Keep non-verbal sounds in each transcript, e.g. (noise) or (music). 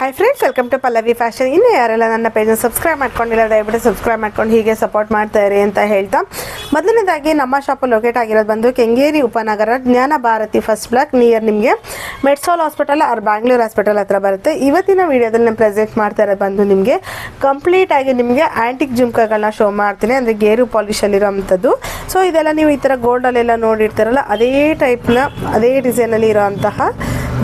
Hi friends welcome to Pallavi fashion ಇನ್ನೂ ಯಾರೆಲ್ಲ ನನ್ನ ಪೇಜ್ನ ಸಬ್ಸ್ಕ್ರೈಬ್ ಮಾಡ್ಕೊಂಡಿಲ್ಲ, ದಯವಿಟ್ಟು ಸಬ್ಸ್ಕ್ರೈಬ್ ಮಾಡ್ಕೊಂಡು ಹೀಗೆ ಸಪೋರ್ಟ್ ಮಾಡ್ತಾ ಇರಿ ಅಂತ ಹೇಳ್ತಾ. ಮೊದಲನೇದಾಗಿ ನಮ್ಮ ಶಾಪ್ ಲೊಕೇಟ್ ಆಗಿರೋದು ಬಂದು ಕೆಂಗೇರಿ ಉಪನಗರ, ಜ್ಞಾನ ಭಾರತಿ ಫಸ್ಟ್ ಬ್ಲಾಕ್ ನಿಯರ್ ನಿಮಗೆ. Medsol hospital or Bangalore hospital ಹತ್ರ ಬರುತ್ತೆ. ಇವತ್ತಿನ ವಿಡಿಯೋದಲ್ಲಿ ನಾನು ಪ್ರೆಸೆಂಟ್ ಮಾಡ್ತಾ ಇರೋದು ಬಂದು ನಿಮಗೆ ಕಂಪ್ಲೀಟ್ ಆಗಿ ನಿಮಗೆ ಆ್ಯಂಟಿಕ್ ಜುಮ್ಕಗಳನ್ನ ಶೋ ಮಾಡ್ತೀನಿ. ಅಂದರೆ ಗೇರು ಪಾಲಿಶಲ್ಲಿರೋವಂಥದ್ದು ಸೊ ಇದೆಲ್ಲ ನೀವು ಈ ಥರ ಗೋಲ್ಡಲ್ಲೆಲ್ಲ ನೋಡಿರ್ತಾರಲ್ಲ, ಅದೇ ಟೈಪ್ನ ಅದೇ ಡಿಸೈನಲ್ಲಿ ಇರೋಂತಹ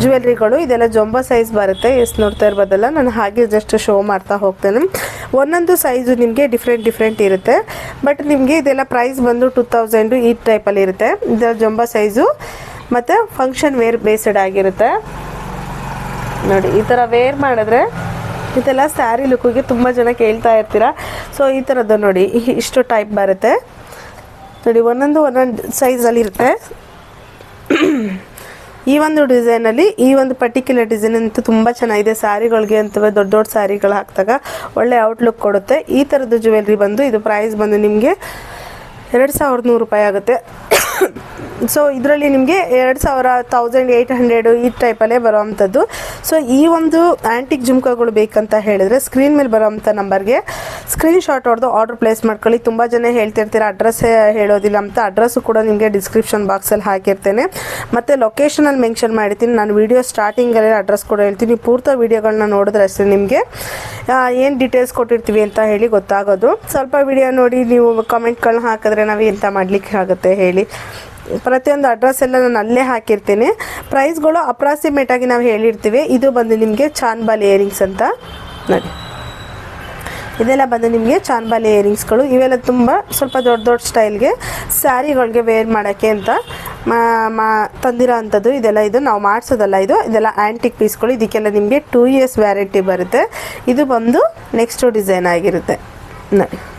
ಜ್ಯುವೆಲ್ರಿಗಳು ಇದೆಲ್ಲ ಜೊಂಬ ಸೈಜ್ ಬರುತ್ತೆ. ಎಷ್ಟು ನೋಡ್ತಾ ಇರ್ಬೋದಲ್ಲ? ನಾನು ಹಾಗೆ ಜಸ್ಟ್ ಶೋ ಮಾಡ್ತಾ ಹೋಗ್ತೇನೆ. ಒಂದೊಂದು ಸೈಜು ನಿಮಗೆ ಡಿಫ್ರೆಂಟ್ ಡಿಫ್ರೆಂಟ್ ಇರುತ್ತೆ. ಬಟ್ ನಿಮಗೆ ಇದೆಲ್ಲ ಪ್ರೈಸ್ ಬಂದು ಟೂ ತೌಸಂಡು ಈ ಟೈಪಲ್ಲಿ ಇರುತ್ತೆ. ಇದರ ಜೊಂಬ ಸೈಜು ಮತ್ತು ಫಂಕ್ಷನ್ ವೇರ್ ಬೇಸ್ಡ್ ಆಗಿರುತ್ತೆ. ನೋಡಿ, ಈ ಥರ ವೇರ್ ಮಾಡಿದ್ರೆ ಇದೆಲ್ಲ ಸ್ಯಾರಿ ಲುಕ್ಕಿಗೆ ತುಂಬ ಜನ ಕೇಳ್ತಾ ಇರ್ತೀರಾ? ಸೊ ಈ ಥರದ್ದು ನೋಡಿ ಇಷ್ಟು ಟೈಪ್ ಬರುತ್ತೆ. ನೋಡಿ, ಒಂದೊಂದು ಒಂದೊಂದು ಸೈಜಲ್ಲಿ ಇರುತ್ತೆ. ಈ ಒಂದು ಡಿಸೈನಲ್ಲಿ ಈ ಒಂದು ಪರ್ಟಿಕ್ಯುಲರ್ ಡಿಸೈನ್ ಅಂತೂ ತುಂಬ ಚೆನ್ನಾಗಿದೆ. ಸ್ಯಾರಿಗಳಿಗೆ ಅಂತ ದೊಡ್ಡ ದೊಡ್ಡ ಸ್ಯಾರಿಗಳು ಹಾಕಿದಾಗ ಒಳ್ಳೆ ಔಟ್ಲುಕ್ ಕೊಡುತ್ತೆ. ಈ ಥರದ್ದು ಜ್ಯುವೆಲ್ರಿ ಬಂದು ಇದು ಪ್ರೈಸ್ ಬಂದು ನಿಮಗೆ ಎರಡು ಸಾವಿರದ ನೂರು ರೂಪಾಯಿ ಆಗುತ್ತೆ. (coughs) ಸೊ ಇದರಲ್ಲಿ ನಿಮಗೆ ಎರಡು ಸಾವಿರ ತೌಸಂಡ್ ಏಯ್ಟ್ ಹಂಡ್ರೆಡು ಈ ಟೈಪಲ್ಲೇ ಬರೋವಂಥದ್ದು ಸೊ ಈ ಒಂದು ಆ್ಯಂಟಿಕ್ ಜುಮ್ಕಾಗಳು ಬೇಕಂತ ಹೇಳಿದ್ರೆ ಸ್ಕ್ರೀನ್ ಮೇಲೆ ಬರೋವಂಥ ನಂಬರ್ಗೆ ಸ್ಕ್ರೀನ್ ಶಾಟ್ ಹೊಡೆದು ಆರ್ಡರ್ ಪ್ಲೇಸ್ ಮಾಡ್ಕೊಳ್ಳಿ. ತುಂಬ ಜನ ಹೇಳ್ತಿರ್ತೀರ ಅಡ್ರೆಸ್ ಹೇಳೋದಿಲ್ಲ ಅಂತ. ಅಡ್ರೆಸ್ಸು ಕೂಡ ನಿಮಗೆ ಡಿಸ್ಕ್ರಿಪ್ಷನ್ ಬಾಕ್ಸಲ್ಲಿ ಹಾಕಿರ್ತೇನೆ. ಮತ್ತು ಲೊಕೇಶನಲ್ಲಿ ಮೆನ್ಷನ್ ಮಾಡಿರ್ತೀನಿ. ನಾನು ವೀಡಿಯೋ ಸ್ಟಾರ್ಟಿಂಗಲ್ಲೇ ಅಡ್ರೆಸ್ ಕೂಡ ಹೇಳ್ತೀನಿ. ಪೂರ್ತ ವೀಡಿಯೋಗಳನ್ನ ನೋಡಿದ್ರೆ ಅಷ್ಟೇ ನಿಮಗೆ ಏನು ಡೀಟೇಲ್ಸ್ ಕೊಟ್ಟಿರ್ತೀವಿ ಅಂತ ಹೇಳಿ ಗೊತ್ತಾಗೋದು. ಸ್ವಲ್ಪ ವಿಡಿಯೋ ನೋಡಿ, ನೀವು ಕಮೆಂಟ್ಗಳನ್ನ ಹಾಕಿದ್ರೆ ನಾವು ಎಂತ ಮಾಡಲಿಕ್ಕೆ ಆಗುತ್ತೆ ಹೇಳಿ. ಪ್ರತಿಯೊಂದು ಅಡ್ರೆಸ್ ಎಲ್ಲ ನಾನು ಅಲ್ಲೇ ಹಾಕಿರ್ತೀನಿ. ಪ್ರೈಸ್ಗಳು ಅಪ್ರಾಕ್ಸಿಮೇಟ್ ಆಗಿ ನಾವು ಹೇಳಿರ್ತೀವಿ. ಇದು ಬಂದು ನಿಮಗೆ ಚಾನ್ಬಾಲ್ ಇಯರಿಂಗ್ಸ್ ಅಂತ. ನೋಡಿ. ಇದೆಲ್ಲ ಬಂದು ನಿಮಗೆ ಚಾನ್ಬಾಲಿ ಇಯರಿಂಗ್ಸ್ಗಳು ಇವೆಲ್ಲ ತುಂಬ ಸ್ವಲ್ಪ ದೊಡ್ಡ ದೊಡ್ಡ ಸ್ಟೈಲ್ಗೆ ಸ್ಯಾರಿಗಳಿಗೆ ವೇರ್ ಮಾಡೋಕ್ಕೆ ಅಂತ ಮಾ ಮಾ, ತಂದಿರೋ ಅಂಥದ್ದು. ಇದೆಲ್ಲ ಇದು ನಾವು ಮಾಡಿಸೋದಲ್ಲ ಇದು. ಇದೆಲ್ಲ ಆ್ಯಂಟಿಕ್ ಪೀಸ್ಗಳು ಇದಕ್ಕೆಲ್ಲ ನಿಮಗೆ ಟೂ ಇಯರ್ಸ್ ವ್ಯಾರಂಟಿ ಬರುತ್ತೆ. ಇದು ಬಂದು ನೆಕ್ಸ್ಟು ಡಿಸೈನ್ ಆಗಿರುತ್ತೆ. ನೋಡಿ.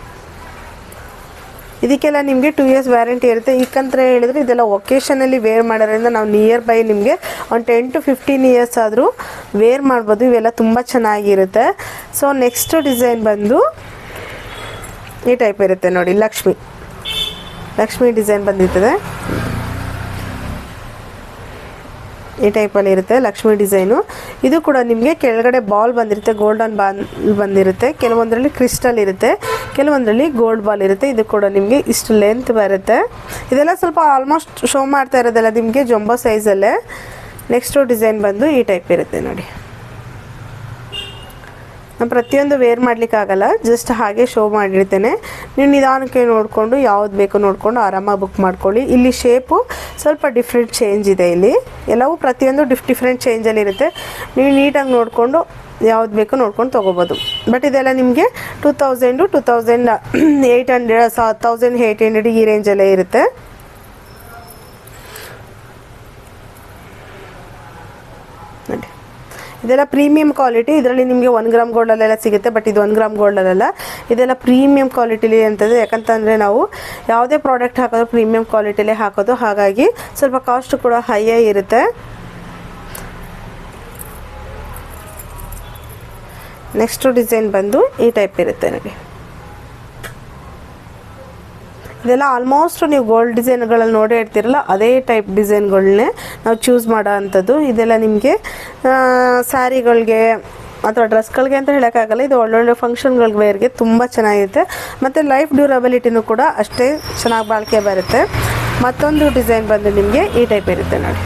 ಇದಕ್ಕೆಲ್ಲ ನಿಮಗೆ ಟೂ ಇಯರ್ಸ್ ವ್ಯಾರಂಟಿ ಇರುತ್ತೆ. ಈಗಂತ ಹೇಳಿದ್ರೆ ಇದೆಲ್ಲ ಒಕೇಶನಲ್ಲಿ ವೇರ್ ಮಾಡೋದ್ರಿಂದ ನಾವು ನಿಯರ್ ಬೈ ನಿಮಗೆ ಒಂದು ಟೆನ್ ಟು ಫಿಫ್ಟೀನ್ ಇಯರ್ಸ್ ಆದರೂ ವೇರ್ ಮಾಡ್ಬೋದು. ಇವೆಲ್ಲ ತುಂಬ ಚೆನ್ನಾಗಿರುತ್ತೆ. ಸೊ ನೆಕ್ಸ್ಟ್ ಡಿಸೈನ್ ಬಂದು ಈ ಟೈಪ್ ಇರುತ್ತೆ ನೋಡಿ, ಲಕ್ಷ್ಮಿ. ಲಕ್ಷ್ಮಿ ಡಿಸೈನ್ ಬಂದಿರ್ತದೆ. ಈ ಟೈಪಲ್ಲಿ ಇರುತ್ತೆ, ಲಕ್ಷ್ಮಿ ಡಿಸೈನು ಇದು ಕೂಡ ನಿಮಗೆ ಕೆಳಗಡೆ ಬಾಲ್ ಬಂದಿರುತ್ತೆ ಗೋಲ್ಡನ್ ಬಾಲ್ ಬಂದಿರುತ್ತೆ. ಕೆಲವೊಂದರಲ್ಲಿ ಕ್ರಿಸ್ಟಲ್ ಇರುತ್ತೆ, ಕೆಲವೊಂದರಲ್ಲಿ ಗೋಲ್ಡ್ ಬಾಲ್ ಇರುತ್ತೆ. ಇದು ಕೂಡ ನಿಮಗೆ ಇಷ್ಟು ಲೆಂತ್ ಬರುತ್ತೆ. ಇದೆಲ್ಲ ಸ್ವಲ್ಪ ಆಲ್ಮೋಸ್ಟ್ ಶೋ ಮಾಡ್ತಾ ಇರೋದೆಲ್ಲ ನಿಮಗೆ ಜೊಂಬೋ ಸೈಜಲ್ಲೇ ನೆಕ್ಸ್ಟು ಡಿಸೈನ್ ಬಂದು ಈ ಟೈಪ್ ಇರುತ್ತೆ ನೋಡಿ. ನಾನು ಪ್ರತಿಯೊಂದು ವೇರ್ ಮಾಡಲಿಕ್ಕಾಗಲ್ಲ ಜಸ್ಟ್ ಹಾಗೆ ಶೋ ಮಾಡಿರ್ತೇನೆ. ನೀವು ನಿಧಾನಕ್ಕೆ ನೋಡಿಕೊಂಡು ಯಾವ್ದು ಬೇಕೋ ನೋಡಿಕೊಂಡು ಆರಾಮಾಗಿ ಬುಕ್ ಮಾಡ್ಕೊಳ್ಳಿ. ಇಲ್ಲಿ ಶೇಪು ಸ್ವಲ್ಪ ಡಿಫ್ರೆಂಟ್ ಚೇಂಜ್ ಇದೆ ಇಲ್ಲಿ. ಎಲ್ಲವೂ ಪ್ರತಿಯೊಂದು ಡಿಫ್ ಡಿಫ್ರೆಂಟ್ ಚೇಂಜಲ್ಲಿ ಇರುತ್ತೆ. ನೀವು ನೀಟಾಗಿ ನೋಡಿಕೊಂಡು ಯಾವ್ದು ಬೇಕೋ ನೋಡ್ಕೊಂಡು ತೊಗೋಬೋದು. ಬಟ್ ಇದೆಲ್ಲ ನಿಮಗೆ two thousand two thousand eight hundred ಸಾ ತೌಸಂಡ್ ಏಯ್ಟ್ ಹಂಡ್ರೆಡ್ ಈ ರೇಂಜಲ್ಲೇ ಇರುತ್ತೆ. ಇದೆಲ್ಲ ಪ್ರೀಮಿಯಂ ಕ್ವಾಲಿಟಿ ಇದರಲ್ಲಿ ನಿಮಗೆ ಒನ್ ಗ್ರಾಮ್ ಗೋಲ್ಡಲ್ಲೆಲ್ಲ ಸಿಗುತ್ತೆ ಬಟ್ ಇದು ಒನ್ ಗ್ರಾಮ್ ಗೋಲ್ಡಲ್ಲೆಲ್ಲ ಇದೆಲ್ಲ ಪ್ರೀಮಿಯಂ ಕ್ವಾಲಿಟಿಲಿ ಅಂತಂದರೆ ಯಾಕಂತಂದರೆ ನಾವು ಯಾವುದೇ ಪ್ರಾಡಕ್ಟ್ ಹಾಕೋದು ಪ್ರೀಮಿಯಂ ಕ್ವಾಲಿಟಿಲೇ ಹಾಕೋದು. ಹಾಗಾಗಿ ಸ್ವಲ್ಪ ಕಾಸ್ಟ್ ಕೂಡ ಹೈಯೇ ಇರುತ್ತೆ. ನೆಕ್ಸ್ಟು ಡಿಸೈನ್ ಬಂದು ಈ ಟೈಪ್ ಇರುತ್ತೆ ನೋಡಿ ಇದೆಲ್ಲ ಆಲ್ಮೋಸ್ಟ್ ನೀವು ಗೋಲ್ಡ್ ಡಿಸೈನ್ಗಳಲ್ಲಿ ನೋಡೇ ಇರ್ತೀರಲ್ಲ, ಅದೇ ಟೈಪ್ ಡಿಸೈನ್ಗಳನ್ನೇ ನಾವು ಚೂಸ್ ಮಾಡೋ ಅಂಥದ್ದು ಇದೆಲ್ಲ ನಿಮಗೆ ಸ್ಯಾರಿಗಳಿಗೆ ಅಥವಾ ಡ್ರೆಸ್ಗಳಿಗೆ ಅಂತ ಹೇಳೋಕ್ಕಾಗಲ್ಲ, ಇದು ಒಳ್ಳೊಳ್ಳೆ ಫಂಕ್ಷನ್ಗಳಿಗೆ ವೇರ್ಗೆ ತುಂಬ ಚೆನ್ನಾಗಿರುತ್ತೆ. ಮತ್ತು ಲೈಫ್ ಡ್ಯೂರಬಿಲಿಟಿನೂ ಕೂಡ ಅಷ್ಟೇ ಚೆನ್ನಾಗಿ ಬಾಳಿಕೆ ಬರುತ್ತೆ. ಮತ್ತೊಂದು ಡಿಸೈನ್ ಬಂದು ನಿಮಗೆ ಈ ಟೈಪ್ ಇರುತ್ತೆ ನೋಡಿ.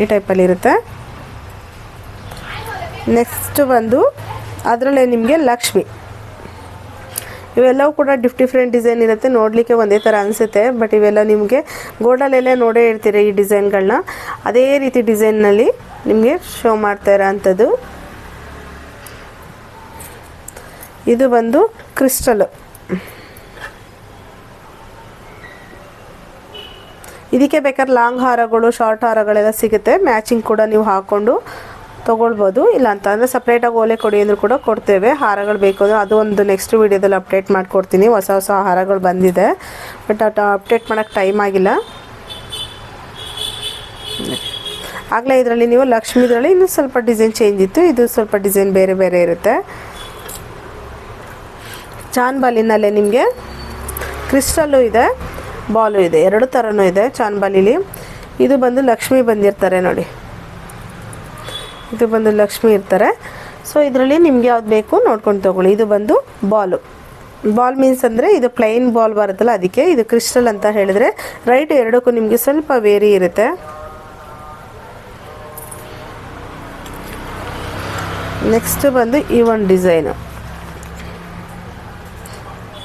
ಈ ಟೈಪಲ್ಲಿ ಇರುತ್ತೆ. ನೆಕ್ಸ್ಟ್ ಬಂದು ಅದರಲ್ಲೇ ನಿಮಗೆ ಲಕ್ಷ್ಮಿ. ಇವೆಲ್ಲವೂ ಕೂಡ ಡಿಫ್ ಡಿಫ್ರೆಂಟ್ ಡಿಸೈನ್ ಇರುತ್ತೆ. ನೋಡಲಿಕ್ಕೆ ಒಂದೇ ಥರ ಅನಿಸುತ್ತೆ. ಬಟ್ ಇವೆಲ್ಲ ನಿಮಗೆ ಗೋಲ್ಡಲ್ಲೆಲ್ಲ ನೋಡೇ ಇರ್ತೀರಿ ಈ ಡಿಸೈನ್ಗಳನ್ನ. ಅದೇ ರೀತಿ ಡಿಸೈನ್ನಲ್ಲಿ ನಿಮಗೆ ಶೋ ಮಾಡ್ತಾ ಇರೋ ಅಂಥದ್ದು ಇದು ಬಂದು ಕ್ರಿಸ್ಟಲ್ ಇದಕ್ಕೆ ಬೇಕಾದ್ರೆ ಲಾಂಗ್ ಹಾರಗಳು ಶಾರ್ಟ್ ಹಾರಗಳೆಲ್ಲ ಸಿಗುತ್ತೆ. ಮ್ಯಾಚಿಂಗ್ ಕೂಡ ನೀವು ಹಾಕ್ಕೊಂಡು ತೊಗೊಳ್ಬೋದು. ಇಲ್ಲ ಅಂತ ಅಂದರೆ ಸಪ್ರೇಟಾಗಿ ಓಲೆ ಕೊಡಿ ಅಂದರೂ ಕೂಡ ಕೊಡ್ತೇವೆ. ಹಾರಗಳು ಬೇಕು ಅಂದರೆ ಅದು ಒಂದು ನೆಕ್ಸ್ಟ್ ವೀಡಿಯೋದಲ್ಲಿ ಅಪ್ಡೇಟ್ ಮಾಡಿಕೊಡ್ತೀನಿ. ಹೊಸ ಹೊಸ ಹಾರಗಳು ಬಂದಿದೆ. ಬಟ್ ಅದು ಅಪ್ಡೇಟ್ ಮಾಡೋಕ್ಕೆ ಟೈಮ್ ಆಗಿಲ್ಲ. ಆಗಲೇ ಇದರಲ್ಲಿ ನೀವು ಲಕ್ಷ್ಮಿದ್ರಲ್ಲಿ ಇನ್ನೂ ಸ್ವಲ್ಪ ಡಿಸೈನ್ ಚೇಂಜ್ ಇತ್ತು. ಇದು ಸ್ವಲ್ಪ ಡಿಸೈನ್ ಬೇರೆ ಬೇರೆ ಇರುತ್ತೆ. ಚಾನ್ಬಾಲಿನಲ್ಲೇ ನಿಮಗೆ ಕ್ರಿಸ್ಟಲ್ಲು ಇದೆ ಬಾಲು ಇದೆ. ಎರಡು ಥರನೂ ಇದೆ ಚಾನ್ಬಾಲಿಲಿ. ಇದು ಬಂದು ಲಕ್ಷ್ಮಿ ಬಂದಿರ್ತಾರೆ ನೋಡಿ. ಇದು ಬಂದು ಲಕ್ಷ್ಮಿ ಇರ್ತಾರೆ. ಸೊ ಇದರಲ್ಲಿ ನಿಮ್ಗೆ ಯಾವ್ದು ಬೇಕು ನೋಡ್ಕೊಂಡು ತಗೊಳ್ಳಿ. ಇದು ಬಂದು ಬಾಲು. ಬಾಲ್ ಮೀನ್ಸ್ ಅಂದರೆ ಇದು ಪ್ಲೈನ್ ಬಾಲ್ ಬರುತ್ತಲ್ಲ, ಅದಕ್ಕೆ ಇದು ಕ್ರಿಸ್ಟಲ್ ಅಂತ ಹೇಳಿದ್ರೆ ರೈಟ್ ಎರಡಕ್ಕೂ ನಿಮಗೆ ಸ್ವಲ್ಪ ವೇರಿ ಇರುತ್ತೆ. ನೆಕ್ಸ್ಟ್ ಬಂದು ಈ ಒಂದು ಡಿಸೈನು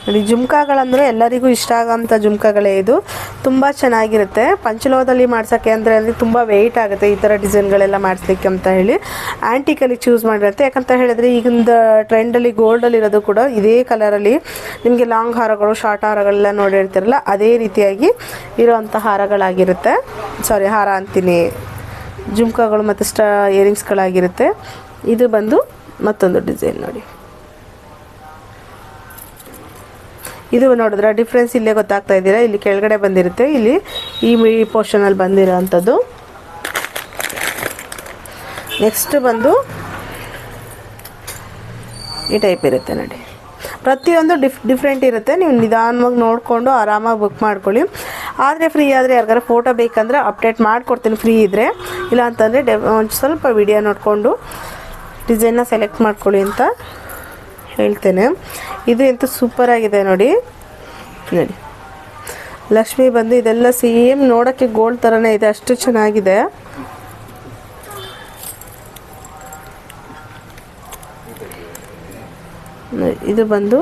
ನೋಡಿ ಜುಮ್ಕಾಗಳಂದರೆ ಎಲ್ಲರಿಗೂ ಇಷ್ಟ ಆಗೋಂಥ ಜುಮ್ಕಾಗಳೇ ಇದು. ತುಂಬ ಚೆನ್ನಾಗಿರುತ್ತೆ. ಪಂಚಲೋಹದಲ್ಲಿ ಮಾಡ್ಸೋಕ್ಕೆ ಅಂದರೆ ಅಲ್ಲಿ ತುಂಬ ವೆಯ್ಟ್ ಆಗುತ್ತೆ ಈ ಥರ ಡಿಸೈನ್ಗಳೆಲ್ಲ ಮಾಡಿಸ್ಲಿಕ್ಕೆ ಅಂತ ಹೇಳಿ. ಆ್ಯಂಟಿಕಲ್ಲಿ ಚೂಸ್ ಮಾಡಿರುತ್ತೆ. ಯಾಕಂತ ಹೇಳಿದ್ರೆ ಈಗಿಂದ ಟ್ರೆಂಡಲ್ಲಿ ಗೋಲ್ಡಲ್ಲಿರೋದು ಕೂಡ ಇದೇ ಕಲರಲ್ಲಿ ನಿಮಗೆ ಲಾಂಗ್ ಹಾರಗಳು ಶಾರ್ಟ್ ಹಾರಗಳೆಲ್ಲ ನೋಡಿರ್ತೀರಲ್ಲ ಅದೇ ರೀತಿಯಾಗಿ ಇರೋವಂಥ ಹಾರಗಳಾಗಿರುತ್ತೆ. ಸಾರಿ ಹಾರ ಅಂತೀನಿ. ಜುಮ್ಕಗಳು ಮತ್ತು ಸ್ಟ ಇಯರಿಂಗ್ಸ್ಗಳಾಗಿರುತ್ತೆ ಇದು ಬಂದು ಮತ್ತೊಂದು ಡಿಸೈನ್ ನೋಡಿ. ಇದು ನೋಡಿದ್ರೆ ಡಿಫ್ರೆನ್ಸ್ ಇಲ್ಲೇ ಗೊತ್ತಾಗ್ತಾ ಇದ್ದೀರಾ ಇಲ್ಲಿ ಕೆಳಗಡೆ ಬಂದಿರುತ್ತೆ. ಇಲ್ಲಿ ಈ ಮಿ ಪೋರ್ಷನಲ್ಲಿ ಬಂದಿರೋ ಅಂಥದ್ದು ನೆಕ್ಸ್ಟ್ ಬಂದು ಈ ಟೈಪ್ ಇರುತ್ತೆ ನೋಡಿ. ಪ್ರತಿಯೊಂದು ಡಿಫ್ ಡಿಫ್ರೆಂಟ್ ಇರುತ್ತೆ. ನೀವು ನಿಧಾನವಾಗಿ ನೋಡಿಕೊಂಡು ಆರಾಮಾಗಿ ಬುಕ್ ಮಾಡ್ಕೊಳ್ಳಿ. ಆದರೆ ಫ್ರೀ ಆದರೆ ಯಾರಿಗಾರ ಫೋಟೋ ಬೇಕಂದರೆ ಅಪ್ಡೇಟ್ ಮಾಡಿಕೊಡ್ತೀನಿ ಫ್ರೀ ಇದ್ದರೆ ಇಲ್ಲ ಅಂತಂದರೆ ಡೆ ಒಂದು ಸ್ವಲ್ಪ ವಿಡಿಯೋ ನೋಡಿಕೊಂಡು ಡಿಸೈನ್ನ ಸೆಲೆಕ್ಟ್ ಮಾಡ್ಕೊಳ್ಳಿ ಅಂತ. ಹೇಳ್ತೇನೆ. ಇದು ಎಂತ ಸೂಪರ್ ಆಗಿದೆ ನೋಡಿ. ನೋಡಿ. ಲಕ್ಷ್ಮಿ ಬಂದು ಇದೆಲ್ಲ ಸೇಮ್ ನೋಡೋಕ್ಕೆ ಗೋಲ್ಡ್ ಥರನೇ ಇದೆ, ಅಷ್ಟು ಚೆನ್ನಾಗಿದೆ. ಇದು ಬಂದು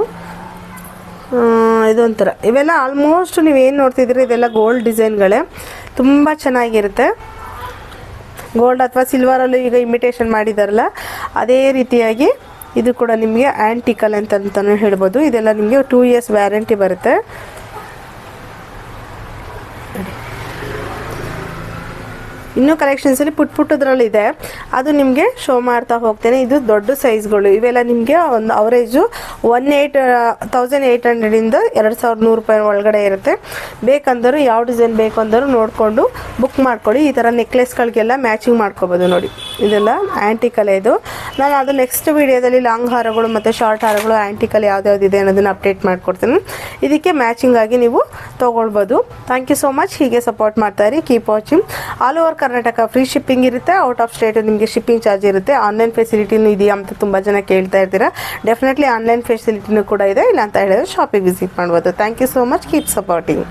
ಇದೊಂಥರ. ಇವೆಲ್ಲ ಆಲ್ಮೋಸ್ಟ್ ನೀವೇನು ನೋಡ್ತಿದ್ದೀರಿ, ಇದೆಲ್ಲ ಗೋಲ್ಡ್ ಡಿಸೈನ್ಗಳೇ. ತುಂಬ ಚೆನ್ನಾಗಿರುತ್ತೆ. ಗೋಲ್ಡ್ ಅಥವಾ ಸಿಲ್ವರಲ್ಲೂ ಈಗ ಇಮಿಟೇಷನ್ ಮಾಡಿದಾರಲ್ಲ, ಅದೇ ರೀತಿಯಾಗಿ ಇದು ಕೂಡ ನಿಮಗೆ ಆ್ಯಂಟಿಕಲ್ ಅಂತ ಅಂತಲೂ ಹೇಳ್ಬೋದು. ಇದೆಲ್ಲ ನಿಮಗೆ ಟೂ ಇಯರ್ಸ್ ವ್ಯಾರಂಟಿ ಬರುತ್ತೆ. ಇನ್ನೂ ಕಲೆಕ್ಷನ್ಸಲ್ಲಿ ಪುಟ್ ಪುಟ್ಟದ್ರಲ್ಲಿದೆ ಅದು ನಿಮಗೆ ಶೋ ಮಾಡ್ತಾ ಹೋಗ್ತೇನೆ. ಇದು ದೊಡ್ಡ ಸೈಜ್ಗಳು ಇವೆಲ್ಲ ನಿಮಗೆ ಒಂದು average one eight thousand eight ಹಂಡ್ರೆಡಿಂದ ಎರಡು ಸಾವಿರದ ನೂರು ರೂಪಾಯಿ ಒಳಗಡೆ ಇರುತ್ತೆ. ಬೇಕಂದರೂ ಯಾವ ಡಿಸೈನ್ ಬೇಕು ಅಂದರೂ ನೋಡಿಕೊಂಡು ಬುಕ್ ಮಾಡ್ಕೊಳ್ಳಿ. ಈ ಥರ ನೆಕ್ಲೆಸ್ಗಳಿಗೆಲ್ಲ ಮ್ಯಾಚಿಂಗ್ ಮಾಡ್ಕೋಬೋದು ನೋಡಿ. ಇದೆಲ್ಲ ಆ್ಯಂಟಿಕಲ್ ಇದು. ನಾನು ಅದು ನೆಕ್ಸ್ಟ್ ವೀಡಿಯೋದಲ್ಲಿ ಲಾಂಗ್ ಹಾರಗಳು ಮತ್ತು ಶಾರ್ಟ್ ಹಾರಗಳು ಆ್ಯಂಟಿಕಲ್ ಇದೆ ಅನ್ನೋದನ್ನು ಅಪ್ಡೇಟ್ ಮಾಡ್ಕೊಡ್ತೀನಿ. ಇದಕ್ಕೆ ಮ್ಯಾಚಿಂಗ್ ಆಗಿ ನೀವು ತೊಗೊಳ್ಬೋದು. ಥ್ಯಾಂಕ್ ಯು ಸೋ ಮಚ್ ಹೀಗೆ ಸಪೋರ್ಟ್ ಮಾಡ್ತಾ ಇರಿ. Keep watching all over Karnataka free shipping ಇರುತ್ತೆ ಔಟ್ ಆಫ್ ಸ್ಟೇಟ್ ನಿಮಗೆ ಶಿಪ್ಪಿಂಗ್ ಚಾರ್ಜ್ ಇರುತ್ತೆ. ಆನ್ಲೈನ್ ಫೆಸಿಲಿಟಿನೂ ಇದೆಯಾ ಅಂತ ತುಂಬ ಜನ ಕೇಳ್ತಾ ಇರ್ತೀರಾ. ಡೆಫಿನೆಟ್ಲಿ ಆನ್ಲೈನ್ ಫೆಸಿಲಿಟಿನೂ ಕೂಡ ಇದೆ. ಇಲ್ಲ ಅಂತ ಹೇಳಿದ್ರೆ ಶಾಪಿಗೆ ವಿಸಿಟ್ ಮಾಡ್ಬೋದು. Thank you so much keep supporting